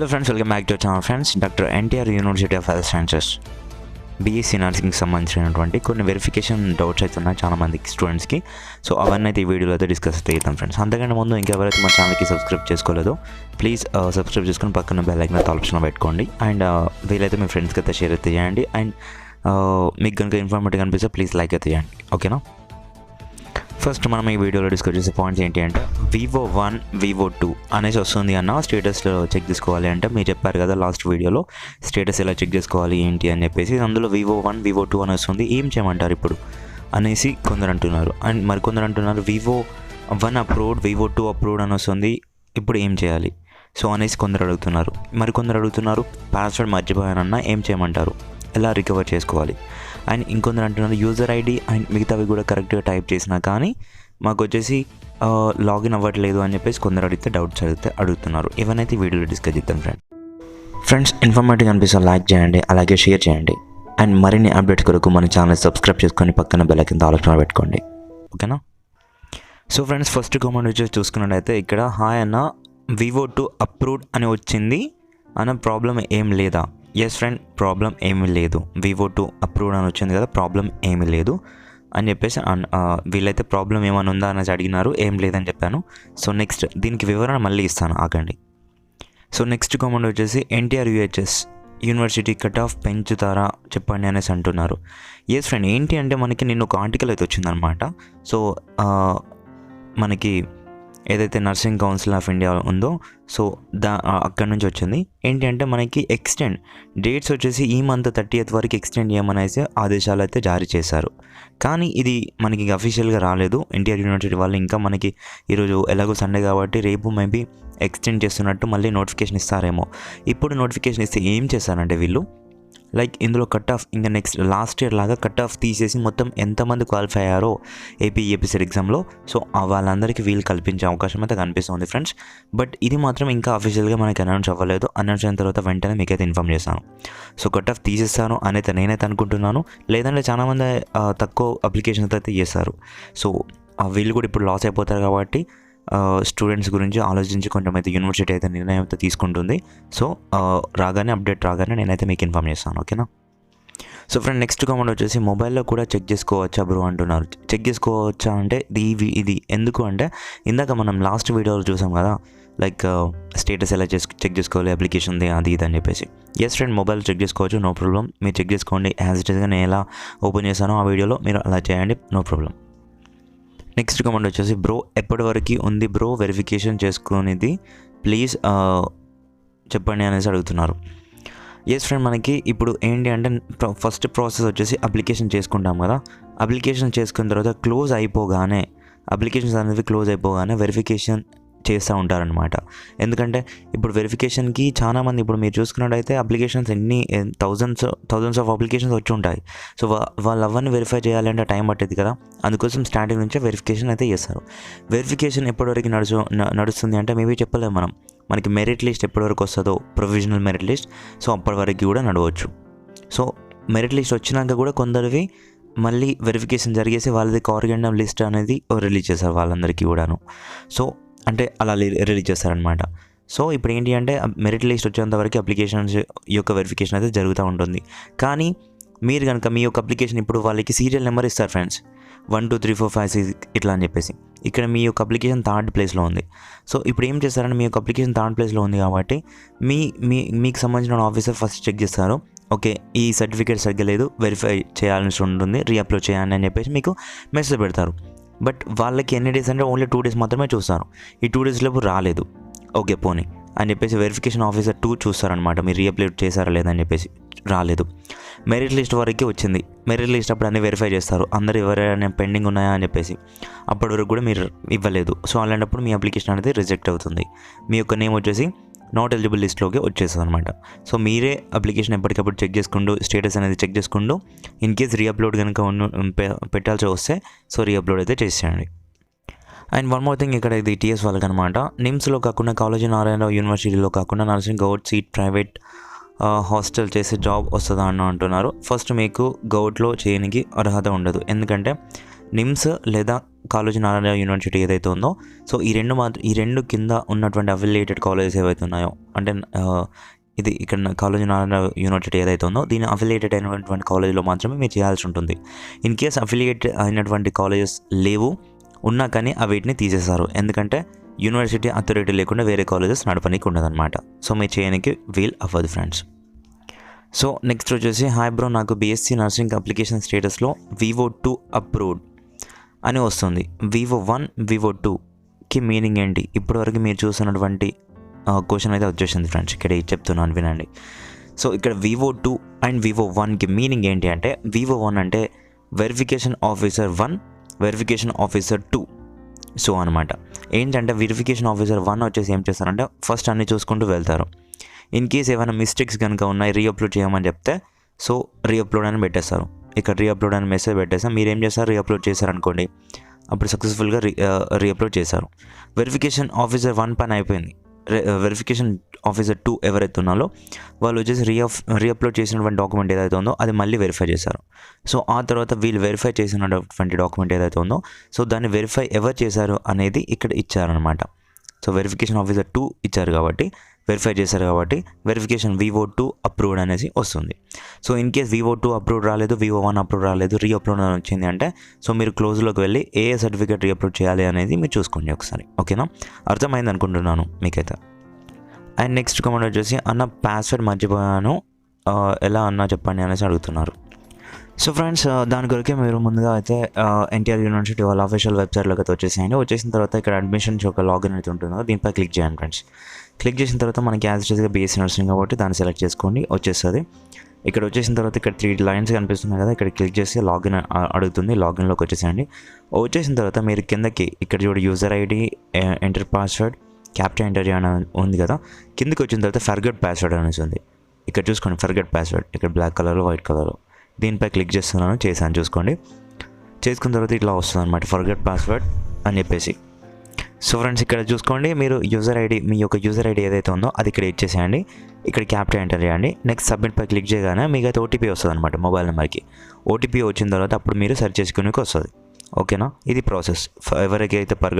Hello friends welcome back to channel friends doctor NTR university of health sciences BSc నర్సింగ్కి సంబంధించినటువంటి కొన్ని verification doubts అయితే ఉన్నాయి చాలా మందికి స్టూడెంట్స్కి సో అవన్నీ అయితే ఈ వీడియోలో అయితే డిస్కస్ అయితే అవుతాం ఫ్రెండ్స్ అంతకంటే ముందు ఇంకెవరైతే మా ఛానల్కి సబ్స్క్రైబ్ చేసుకోలేదో ప్లీజ్ సబ్స్క్రైబ్ చేసుకుని పక్కన బెల్ ఐకన్ ఆప్షన్ పెట్టుకోండి. అండ్ uh, వీలైతే మీ ఫ్రెండ్స్కి అయితే షేర్ అయితే చేయండి. అండ్ uh, మీకు కనుక ఇన్ఫర్మేటివ్ అనిపిస్తే ప్లీజ్ లైక్ అయితే చేయండి. ఓకేనా ఫస్ట్ మనం ఈ వీడియోలో డిస్కస్ చేసే పాయింట్స్ ఏంటి అంటే వివో వన్ వివో టూ అనేసి వస్తుంది అన్న స్టేటస్లో చెక్ చేసుకోవాలి అంటే మీరు చెప్పారు కదా లాస్ట్ వీడియోలో స్టేటస్ ఎలా చెక్ చేసుకోవాలి ఏంటి అని చెప్పేసి అందులో వివో వన్ వివో టూ అని వస్తుంది. ఏం చేయమంటారు ఇప్పుడు? అనేసి కొందరు అంటున్నారు. అండ్ మరికొందరు అంటున్నారు viva one approved viva two approved అని వస్తుంది. ఇప్పుడు ఏం చేయాలి? సో అనేసి కొందరు అడుగుతున్నారు. మరికొందరు అడుగుతున్నారు పాస్వర్డ్ మర్చిపోయానన్నా ఏం చేయమంటారు? ఎలా రికవర్ చేసుకోవాలి? అండ్ ఇంకొందరు అంటున్నారు యూజర్ ఐడి అండ్ మిగతావి కూడా కరెక్ట్గా టైప్ చేసినా కానీ మాకు వచ్చేసి లాగిన్ అవ్వట్లేదు అని చెప్పేసి కొందరు అడిగితే డౌట్స్ అడిగితే అడుగుతున్నారు. ఇవన్నైతే వీడియోలో డిస్కస్ చేద్దాం ఫ్రెండ్ ఫ్రెండ్స్ ఇన్ఫర్మేటివ్ అనిపిస్తే లైక్ చేయండి అలాగే షేర్ చేయండి. అండ్ మరిన్ని అప్డేట్స్ కొరకు మన ఛానల్ సబ్స్క్రైబ్ చేసుకొని పక్కన బెల్ కింద ఆలోచన పెట్టుకోండి. ఓకేనా? సో ఫ్రెండ్స్ ఫస్ట్ కామెంట్ వచ్చేసి చూసుకున్నట్టయితే ఇక్కడ హాయ్ అన్న వివో టూ అప్రూవ్డ్ అని వచ్చింది. అన్న ప్రాబ్లం ఏం లేదా? ఎస్ ఫ్రెండ్ ప్రాబ్లం ఏమీ లేదు. వివో టూ అప్రూవ్డ్ అని వచ్చింది కదా ప్రాబ్లం ఏమీ లేదు. అని చెప్పేసి వీళ్ళైతే ప్రాబ్లం ఏమైనా ఉందా అనేసి అడిగినారు ఏం లేదని చెప్పాను. సో నెక్స్ట్ దీనికి వివరణ మళ్ళీ ఇస్తాను ఆగండి. సో నెక్స్ట్ కామెంట్ వచ్చేసి NTR UHS university cut off పెంచుతారా చెప్పండి అనేసి అంటున్నారు. ఎస్ ఫ్రెండ్ ఏంటి అంటే మనకి నిన్న ఒక ఆర్టికల్ అయితే వచ్చిందనమాట. సో మనకి ఏదైతే నర్సింగ్ కౌన్సిల్ ఆఫ్ ఇండియా ఉందో సో దా అక్కడ నుంచి వచ్చింది. ఏంటి అంటే మనకి ఎక్స్టెండ్ డేట్స్ వచ్చేసి ఈ మంత్ థర్టీ వరకు ఎక్స్టెండ్ చేయమనేసి ఆదేశాలు అయితే జారీ చేశారు. కానీ ఇది మనకి అఫీషియల్గా రాలేదు. ఎన్టీఆర్ యూనివర్సిటీ వాళ్ళు ఇంకా మనకి ఈరోజు ఎలాగో సండే కాబట్టి రేపు మేబీ ఎక్స్టెండ్ చేస్తున్నట్టు మళ్ళీ నోటిఫికేషన్ ఇస్తారేమో. ఇప్పుడు నోటిఫికేషన్ ఇస్తే ఏం చేస్తారంటే వీళ్ళు? లైక్ ఇందులో కట్ ఆఫ్ ఇంకా నెక్స్ట్ లాస్ట్ ఇయర్ లాగా కట్ ఆఫ్ తీసేసి మొత్తం ఎంతమంది క్వాలిఫై అయ్యారో ఏపీ ఏపీసీ ఎగ్జామ్లో సో వాళ్ళందరికీ వీలు కల్పించే అవకాశం అయితే కనిపిస్తుంది ఫ్రెండ్స్. బట్ ఇది మాత్రం ఇంకా అఫీషియల్గా మనకి అనౌన్స్ అవ్వలేదు. అనౌన్స్ అయిన తర్వాత వెంటనే మీకైతే ఇన్ఫామ్ చేస్తాను. సో కట్ ఆఫ్ తీసేస్తాను అనేది నేనైతే అనుకుంటున్నాను. లేదంటే చాలామంది తక్కువ అప్లికేషన్స్ అయితే చేస్తారు. సో ఆ వీళ్ళు కూడా ఇప్పుడు లాస్ అయిపోతారు కాబట్టి స్టూడెంట్స్ గురించి ఆలోచించి కొంచెమైతే యూనివర్సిటీ అయితే నిర్ణయం అయితే తీసుకుంటుంది. సో రాగానే అప్డేట్ రాగానే నేనైతే మీకు ఇన్ఫామ్ చేస్తాను ఓకేనా సో ఫ్రెండ్ నెక్స్ట్ కామెంట్ వచ్చేసి మొబైల్లో కూడా చెక్ చేసుకోవచ్చా బ్రో అంటున్నారు. చెక్ చేసుకోవచ్చా అంటే ఇది ఇది. ఎందుకు అంటే ఇందాక మనం లాస్ట్ వీడియోలో చూసాం కదా లైక్ స్టేటస్ ఎలా చేసు చెక్ చేసుకోవాలి అప్లికేషన్ ఉంది అది ఇది అని చెప్పేసి. ఎస్ ఫ్రెండ్ మొబైల్ చెక్ చేసుకోవచ్చు నో ప్రాబ్లం మీరు చెక్ చేసుకోండి యాజ్ ఇట్ ఇస్గా నేను ఎలా ఓపెన్ చేశానో ఆ వీడియోలో మీరు అలా చేయండి నో ప్రాబ్లం నెక్స్ట్ కమెంట్ వచ్చేసి బ్రో ఎప్పటి వరకు ఉంది బ్రో వెరిఫికేషన్ చేసుకునేది? ప్లీజ్ చెప్పండి అనేసి అడుగుతున్నారు. ఎస్ ఫ్రెండ్ మనకి ఇప్పుడు ఏంటి అంటే ఫస్ట్ ప్రాసెస్ వచ్చేసి అప్లికేషన్ చేసుకుంటాం కదా. అప్లికేషన్ చేసుకున్న తర్వాత క్లోజ్ అయిపోగానే అప్లికేషన్స్ అనేవి క్లోజ్ అయిపోగానే వెరిఫికేషన్ చేస్తూ ఉంటారనమాట ఎందుకంటే ఇప్పుడు వెరిఫికేషన్కి చాలా మంది ఇప్పుడు మీరు చూసుకున్నట్టయితే అప్లికేషన్స్ ఎన్ని థౌజండ్స్ థౌజండ్స్ ఆఫ్ అప్లికేషన్స్ వచ్చి ఉంటాయి. సో వా వాళ్ళు అవన్నీ వెరిఫై చేయాలంటే టైం పట్టేది కదా. అందుకోసం స్టార్టింగ్ నుంచే వెరిఫికేషన్ అయితే చేస్తారు. వెరిఫికేషన్ ఎప్పటివరకు నడుచు నడుస్తుంది అంటే మేబీ చెప్పలేము మనం. మనకి మెరిట్ లిస్ట్ ఎప్పటివరకు వస్తుందో ప్రొవిజనల్ మెరిట్ లిస్ట్ సో అప్పటి వరకు కూడా నడవచ్చు. సో మెరిట్ లిస్ట్ వచ్చినాక కూడా కొందరివి మళ్ళీ వెరిఫికేషన్ జరిగేసి వాళ్ళది కార్గెండమ్ లిస్ట్ అనేది రిలీజ్ చేశారు వాళ్ళందరికీ కూడాను. సో అంటే అలా రిలీజ్ చేస్తారనమాట సో ఇప్పుడు ఏంటి అంటే మెరిట్ లిస్ట్ వచ్చేంత వరకు అప్లికేషన్స్ యొక్క వెరిఫికేషన్ అయితే జరుగుతూ ఉంటుంది. కానీ మీరు కనుక మీ యొక్క అప్లికేషన్ ఇప్పుడు వాళ్ళకి సీరియల్ నెంబర్ ఇస్తారు friends one two three four five six ఇట్లా అని చెప్పేసి. ఇక్కడ మీ యొక్క అప్లికేషన్ థర్డ్ ప్లేస్లో ఉంది. సో ఇప్పుడు ఏం చేస్తారంటే మీ యొక్క అప్లికేషన్ థర్డ్ ప్లేస్లో ఉంది కాబట్టి మీ మీ మీకు సంబంధించిన ఆఫీసర్ ఫస్ట్ చెక్ చేస్తారు. ఓకే ఈ సర్టిఫికేట్ సరిగ్గా లేదు వెరిఫై చేయాల్సి ఉంటుంది రీఅప్లోడ్ చేయాలని అని చెప్పేసి మీకు మెసేజ్ పెడతారు. బట్ వాళ్ళకి ఎన్ని డేస్ అంటే ఓన్లీ టూ డేస్ మాత్రమే చూస్తారు. ఈ టూ డేస్లోపు రాలేదు. ఓకే పోనీ అని చెప్పేసి వెరిఫికేషన్ ఆఫీసర్ టూ చూస్తారనమాట మీరు రీఅప్లోడ్ చేశారా లేదని చెప్పేసి రాలేదు. మెరిట్ లిస్ట్ వరకే వచ్చింది. మెరిట్ లిస్ట్ అప్పుడు అన్ని వెరిఫై చేస్తారు. అందరు ఎవరైనా పెండింగ్ ఉన్నాయా అని చెప్పేసి అప్పటి వరకు కూడా మీరు ఇవ్వలేదు. సో అలాంటప్పుడు మీ అప్లికేషన్ అనేది రిజెక్ట్ అవుతుంది. మీ యొక్క నేమ్ వచ్చేసి నాట్ ఎలిజిబుల్ లిస్ట్లోకి వచ్చేస్తుంది అనమాట సో మీరే అప్లికేషన్ ఎప్పటికప్పుడు చెక్ చేసుకుంటూ స్టేటస్ అనేది చెక్ చేసుకుంటూ ఇన్ కేస్ రీఅప్లోడ్ కనుక పెట్టాల్సి వస్తే సో రీఅప్లోడ్ అయితే చేసేయండి. అండ్ వన్ మోర్ థింగ్ ఇక్కడ ఇది టీఎస్ వాళ్ళకి అనమాట నిమ్స్లో కాకుండా కాలేజీ నారాయణరావు యూనివర్సిటీలో కాకుండా nursing govt seat private hostel చేసే జాబ్ వస్తుందా అని అంటున్నారు. ఫస్ట్ మీకు గౌట్లో చేయడానికి అర్హత ఉండదు. ఎందుకంటే నిమ్స్ లేదా కాలేజ్ నారాయణ యూనివర్సిటీ ఏదైతే ఉందో సో ఈ రెండు మాత్రం ఈ రెండు కింద ఉన్నటువంటి అఫిలియేటెడ్ కాలేజెస్ ఏవైతే ఉన్నాయో అంటే ఇది ఇక్కడ కాలేజ్ నారాయణ యూనివర్సిటీ ఏదైతే ఉందో దీని అఫిలియేటెడ్ అయినటువంటి కాలేజ్లో మాత్రమే మీరు చేయాల్సి ఉంటుంది. ఇన్ కేస్ అఫిలియేట్ అయినటువంటి కాలేజెస్ లేవు ఉన్నా కానీ ఆ వీటిని తీసేశారు. ఎందుకంటే యూనివర్సిటీ అథారిటీ లేకుండా వేరే కాలేజెస్ నడపనీకి ఉండదన్నమాట. సో మీరు చేయడానికి వీల్ అవ్వదు ఫ్రెండ్స్. సో నెక్స్ట్ వచ్చేసి హాయ్ బ్రో నాకు బీఎస్సీ నర్సింగ్ అప్లికేషన్ స్టేటస్లో వివో టూ అప్రూవ్డ్. అని వస్తుంది. వివో వన్ వివో టూకి మీనింగ్ ఏంటి? ఇప్పటివరకు మీరు చూసినటువంటి క్వశ్చన్ అయితే వచ్చేసింది ఫ్రెండ్స్ ఇక్కడ ఇది చెప్తున్నాను వినండి. సో ఇక్కడ వివో టూ అండ్ వివో వన్కి మీనింగ్ ఏంటి అంటే వివో వన్ అంటే verification officer one verification officer two so అనమాట ఏంటంటే వెరిఫికేషన్ ఆఫీసర్ వన్ వచ్చేసి ఏం చేస్తారంటే ఫస్ట్ అన్ని చూసుకుంటూ వెళ్తారు. ఇన్ కేస్ ఏమైనా మిస్టేక్స్ కనుక ఉన్నాయి రీఅప్లోడ్ చేయమని చెప్తే సో రీఅప్లోడ్ అని పెట్టేస్తారు. ఇక్కడ రీఅప్లోడ్ అని మెసేజ్ పెట్టేసాం మీరు ఏం చేస్తారు? రీఅప్లోడ్ చేశారనుకోండి. అప్పుడు సక్సెస్ఫుల్గా రీ రీఅప్లోడ్ చేశారు. వెరిఫికేషన్ ఆఫీసర్ వన్ పని అయిపోయింది. వెరిఫికేషన్ ఆఫీసర్ టూ ఎవరైతే ఉన్నాలో వాళ్ళు వచ్చేసి రీఅఫ్ రీఅప్లోడ్ చేసినటువంటి డాక్యుమెంట్ ఏదైతే ఉందో అది మళ్ళీ వెరిఫై చేశారు. సో ఆ తర్వాత వీళ్ళు వెరిఫై చేసినటువంటి డాక్యుమెంట్ ఏదైతే ఉందో సో దాన్ని వెరిఫై ఎవరు చేశారు అనేది ఇక్కడ ఇచ్చారనమాట సో వెరిఫికేషన్ ఆఫీసర్ టూ ఇచ్చారు కాబట్టి వెరిఫై చేశారు కాబట్టి వెరిఫికేషన్ వివో టూ అప్రూవ్డ్ అనేసి వస్తుంది. So in case VO two approved రాలేదు వివో వన్ అప్రూవ్ రాలేదు రీ అప్లోడ్ అని వచ్చింది అంటే సో మీరు క్లోజ్లోకి వెళ్ళి ఏ సర్టిఫికేట్ రీ అప్రూవ్ చేయాలి అనేది మీరు చూసుకోండి ఒకసారి. ఓకేనా అర్థమైంది అనుకుంటున్నాను మీకైతే. అండ్ నెక్స్ట్ కమెంట్ వచ్చేసి అన్న పాస్వర్డ్ మర్చిపోయాను. ఎలా అన్నా చెప్పండి అనేసి అడుగుతున్నారు. సో ఫ్రెండ్స్ uh, దాని కొరకే మీరు ముందుగా అయితే uh, ఎన్టీఆర్ యూనివర్సిటీ వాళ్ళ అఫీషియల్ వెబ్సైట్లోకి అయితే వచ్చేసేయండి. వచ్చేసిన తర్వాత ఇక్కడ అడ్మిషన్స్ ఒక లాగిన్ అయితే ఉంటుందో దీనిపై క్లిక్ చేయండి ఫ్రెండ్స్ క్లిక్ చేసిన తర్వాత మనకి యాజ్ ఇట్గా బీఎస్సీ నర్సింగ్ కాబట్టి దాన్ని సెలెక్ట్ చేసుకోండి వచ్చేస్తుంది. ఇక్కడ వచ్చేసిన తర్వాత ఇక్కడ త్రీ లైన్స్ కనిపిస్తున్నాయి కదా ఇక్కడ క్లిక్ చేసి లాగిన్ uh, అడుగుతుంది లాగిన్లోకి వచ్చేసేయండి. వచ్చేసిన తర్వాత మీరు కిందకి ఇక్కడ చూడు user ID enter password captain enter అని ఉంది కదా కిందకి వచ్చిన తర్వాత ఫర్గట్ పాస్వర్డ్ అనేసి ఉంది. ఇక్కడ చూసుకోండి ఫర్గట్ పాస్వర్డ్ ఇక్కడ బ్లాక్ కలర్ వైట్ కలర్ దీనిపై క్లిక్ చేస్తున్నాను చేశాను చూసుకోండి. చేసుకున్న తర్వాత ఇట్లా వస్తుంది అనమాట ఫర్గట్ పాస్వర్డ్ అని చెప్పేసి. సో ఫ్రెండ్స్ ఇక్కడ చూసుకోండి మీరు యూజర్ ఐడి మీ యొక్క యూజర్ ఐడి ఏదైతే ఉందో అది ఇక్కడ ఇచ్చేసేయండి ఇక్కడ క్యాప్టెన్ ఎంటర్ చేయండి. నెక్స్ట్ సబ్మిట్ పై క్లిక్ చేయగానే మీకు అయితే ఓటీపీ వస్తుంది అనమాట మొబైల్ నెంబర్కి ఓటీపీ వచ్చిన తర్వాత అప్పుడు మీరు సెర్చ్ చేసుకునేకి వస్తుంది. ఓకేనా? ఇది ప్రాసెస్ ఎవరికి అయితే పర్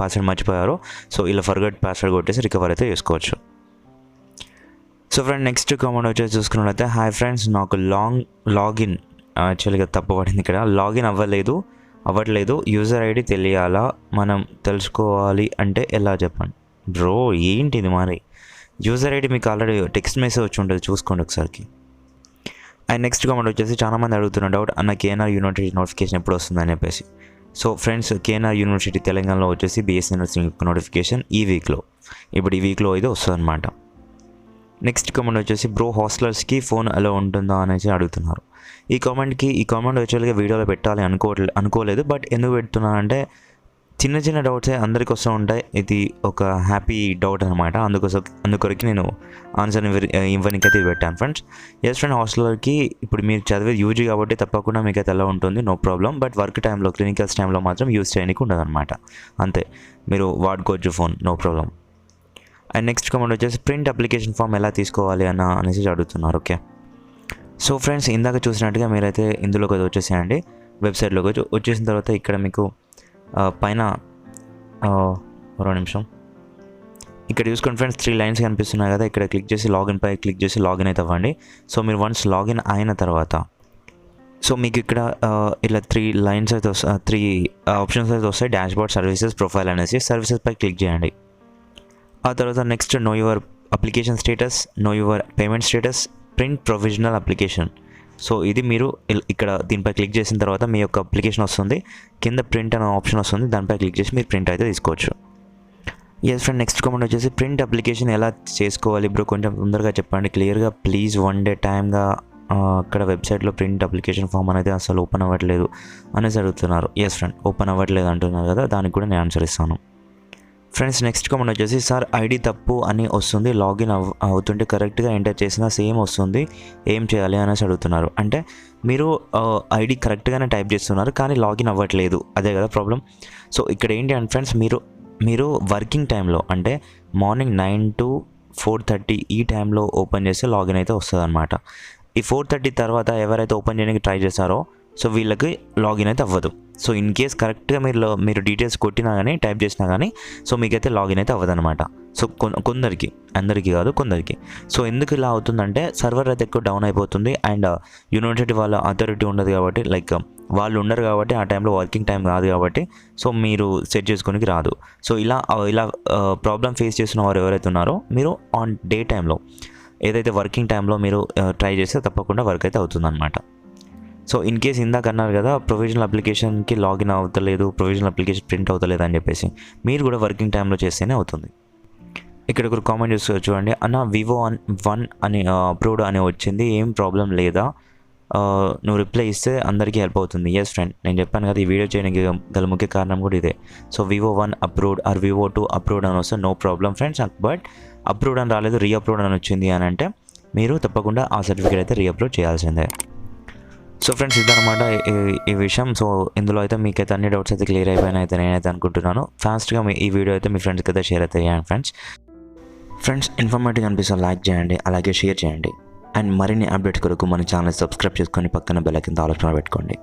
పాస్వర్డ్ మర్చిపోయారో సో ఇలా ఫర్గట్ పాస్వర్డ్ కొట్టేసి రికవర్ అయితే చేసుకోవచ్చు. సో ఫ్రెండ్ నెక్స్ట్ కామెంట్ వచ్చేసి చూసుకున్నట్లయితే హాయ్ ఫ్రెండ్స్ నాకు లాంగ్ లాగిన్ యాక్చువల్గా తప్పబడింది ఇక్కడ. లాగిన్ అవ్వలేదు అవ్వట్లేదు. యూజర్ ఐడి తెలియాలా? మనం తెలుసుకోవాలి అంటే ఎలా చెప్పండి? బ్రో ఏంటిది మరి? యూజర్ ఐడి మీకు ఆల్రెడీ టెక్స్ట్ మెసేజ్ వచ్చి ఉంటుంది చూసుకోండి ఒకసారికి. అండ్ నెక్స్ట్ కామెంట్ వచ్చేసి చాలామంది అడుగుతున్న డౌట్ అన్న కేఎన్ఆర్ యూనివర్సిటీ నోటిఫికేషన్ ఎప్పుడు వస్తుందని చెప్పేసి. సో ఫ్రెండ్స్ కేఎన్ఆర్ యూనివర్సిటీ తెలంగాణలో వచ్చేసి బీఎస్ఎన్ఎల్ నర్సింగ్ నోటిఫికేషన్ ఈ వీక్లో ఇప్పుడు ఈ వీక్లో అయితే వస్తుంది అనమాట నెక్స్ట్ కామెంట్ వచ్చేసి బ్రో హాస్టలర్స్కి ఫోన్ ఎలా ఉంటుందా? అనేసి అడుగుతున్నారు. ఈ కామెంట్కి ఈ కామెంట్ యాక్చువల్గా వీడియోలో పెట్టాలి అనుకోవట్లే అనుకోలేదు. బట్ ఎందుకు పెడుతున్నానంటే చిన్న చిన్న డౌట్సే అందరికి వస్తూ ఉంటాయి. ఇది ఒక హ్యాపీ డౌట్ అనమాట అందుకోసం అందుకొరకు నేను ఆన్సర్ ఇవ్వనికైతే పెట్టాను ఫ్రెండ్స్ ఎస్ ఫ్రెండ్ హాస్టల్కి ఇప్పుడు మీరు చదివేది యూజీ కాబట్టి తప్పకుండా మీకు అయితే ఎలా ఉంటుంది. నో ప్రాబ్లం బట్ వర్క్ టైంలో క్లినికల్స్ టైంలో మాత్రం యూజ్ చేయడానికి ఉండదు అనమాట అంతే. మీరు వాడుకోవచ్చు phone. No problem and next comment వచ్చేసి ప్రింట్ అప్లికేషన్ ఫామ్ ఎలా తీసుకోవాలి అన్న అనేసి అడుగుతున్నారు ఓకే సో ఫ్రెండ్స్ ఇందాక చూసినట్టుగా మీరైతే ఇందులోకి అది వచ్చేసేయండి. వెబ్సైట్లోకి వచ్చి వచ్చేసిన తర్వాత ఇక్కడ మీకు పైన మరో నిమిషం. ఇక్కడ చూసుకోండి ఫ్రెండ్స్ త్రీ లైన్స్ కనిపిస్తున్నాయి కదా ఇక్కడ క్లిక్ చేసి లాగిన్ పై క్లిక్ చేసి లాగిన్ అయితే అవ్వండి. సో మీరు వన్స్ లాగిన్ అయిన తర్వాత సో మీకు ఇక్కడ ఇలా త్రీ లైన్స్ అయితే వస్తాయి త్రీ ఆప్షన్స్ అయితే వస్తాయి. డాష్ బోర్డ్ సర్వీసెస్ ప్రొఫైల్ అనేసి సర్వీసెస్ పై క్లిక్ చేయండి. ఆ తర్వాత next know your application status know your payment status print provisional application so ఇది మీరు ఇక్కడ దీనిపై క్లిక్ చేసిన తర్వాత మీ యొక్క అప్లికేషన్ వస్తుంది. కింద ప్రింట్ అనే ఆప్షన్ వస్తుంది. దానిపై క్లిక్ చేసి మీరు ప్రింట్ అయితే తీసుకోవచ్చు. ఎస్ ఫ్రెండ్ నెక్స్ట్ కమెంట్ వచ్చేసి ప్రింట్ అప్లికేషన్ ఎలా చేసుకోవాలి? ఇప్పుడు కొంచెం తొందరగా చెప్పండి. క్లియర్గా ప్లీజ్ వన్ డే టైమ్గా అక్కడ వెబ్సైట్లో ప్రింట్ అప్లికేషన్ ఫామ్ అనేది అసలు ఓపెన్ అవ్వట్లేదు అనేసి అడుగుతున్నారు. ఎస్ ఫ్రెండ్ ఓపెన్ అవ్వట్లేదు అంటున్నారు కదా దానికి కూడా నేను ఆన్సర్ ఇస్తాను. ఫ్రెండ్స్ నెక్స్ట్గా మనం వచ్చేసి సార్ ఐడి తప్పు అని వస్తుంది లాగిన్ అవ్ అవుతుంటే కరెక్ట్గా ఎంటర్ చేసినా సేమ్ వస్తుంది ఏం చేయాలి? అనేసి అడుగుతున్నారు. అంటే మీరు ఐడి కరెక్ట్గానే టైప్ చేస్తున్నారు కానీ లాగిన్ అవ్వట్లేదు. అదే కదా ప్రాబ్లం సో ఇక్కడ ఏంటి అంటే ఫ్రెండ్స్ మీరు మీరు వర్కింగ్ టైంలో అంటే morning nine to four thirty ఈ టైంలో ఓపెన్ చేస్తే లాగిన్ అయితే వస్తుంది అనమాట ఈ ఫోర్ థర్టీ తర్వాత ఎవరైతే ఓపెన్ చేయడానికి ట్రై చేస్తారో సో వీళ్ళకి లాగిన్ అయితే అవ్వదు. సో ఇన్ కేస్ కరెక్ట్గా మీరు మీరు డీటెయిల్స్ కొట్టినా కానీ టైప్ చేసినా కానీ సో మీకైతే లాగిన్ అయితే అవ్వదనమాట సో కొందరికి అందరికీ కాదు కొందరికి. సో ఎందుకు ఇలా అవుతుందంటే సర్వర్ అయితే ఎక్కువ డౌన్ అయిపోతుంది అండ్ యూనివర్సిటీ uh, వాళ్ళ అథారిటీ ఉండదు కాబట్టి లైక్ um, వాళ్ళు ఉండరు కాబట్టి ఆ టైంలో వర్కింగ్ టైం కాదు కాబట్టి సో మీరు సెట్ చేసుకోనికి రాదు. సో ఇలా uh, ఇలా ప్రాబ్లం ఫేస్ చేసిన వారు ఎవరైతే ఉన్నారో మీరు ఆన్ డే టైంలో ఏదైతే వర్కింగ్ టైంలో మీరు uh, ట్రై చేస్తే తప్పకుండా వర్క్ అయితే అవుతుందన్నమాట. సో ఇన్ కేస్ ఇందాక అన్నారు కదా ప్రొవిజనల్ అప్లికేషన్కి లాగిన్ అవుతలేదు ప్రొవిజనల్ అప్లికేషన్ ప్రింట్ అవుతలేదు అని చెప్పేసి మీరు కూడా వర్కింగ్ టైంలో చేస్తేనే అవుతుంది. ఇక్కడ ఒకరు కామెంట్ చేస్తూ చూడండి అన్న వివో అన్ వన్ అని అప్రూవ్డ్ అని వచ్చింది ఏం ప్రాబ్లం లేదా? నువ్వు రిప్లై ఇస్తే అందరికీ హెల్ప్ అవుతుంది. ఎస్ ఫ్రెండ్ నేను చెప్పాను కదా ఈ వీడియో చేయడానికి గల ముఖ్య కారణం కూడా ఇదే. So VO one approved or VO two approved అని వస్తే no problem friends but approved అని రాలేదు రీ అప్రూవ్డ్ అని వచ్చింది అని అంటే మీరు తప్పకుండా ఆ సర్టిఫికేట్ అయితే రీ అప్లోడ్ చేయాల్సిందే. సో ఫ్రెండ్స్ ఇదనమాట ఈ- ఈ విషయం. సో ఇందులో అయితే మీకైతే అన్ని డౌట్స్ అయితే క్లియర్ అయిపోయినాయి అయితే నేనైతే అనుకుంటున్నాను. ఫాస్ట్గా మీ ఈ వీడియో అయితే మీ ఫ్రెండ్స్కి అయితే షేర్ అయితే చేయండి ఫ్రెండ్స్ ఫ్రెండ్స్ ఇన్ఫర్మేటివ్ అనిపిస్తే లైక్ చేయండి అలాగే షేర్ చేయండి. అండ్ మరిన్ని అప్డేట్స్ కొరకు మన ఛానల్ సబ్స్క్రైబ్ చేసుకొని పక్కన బెల్ కింద ఆలోచన పెట్టుకోండి.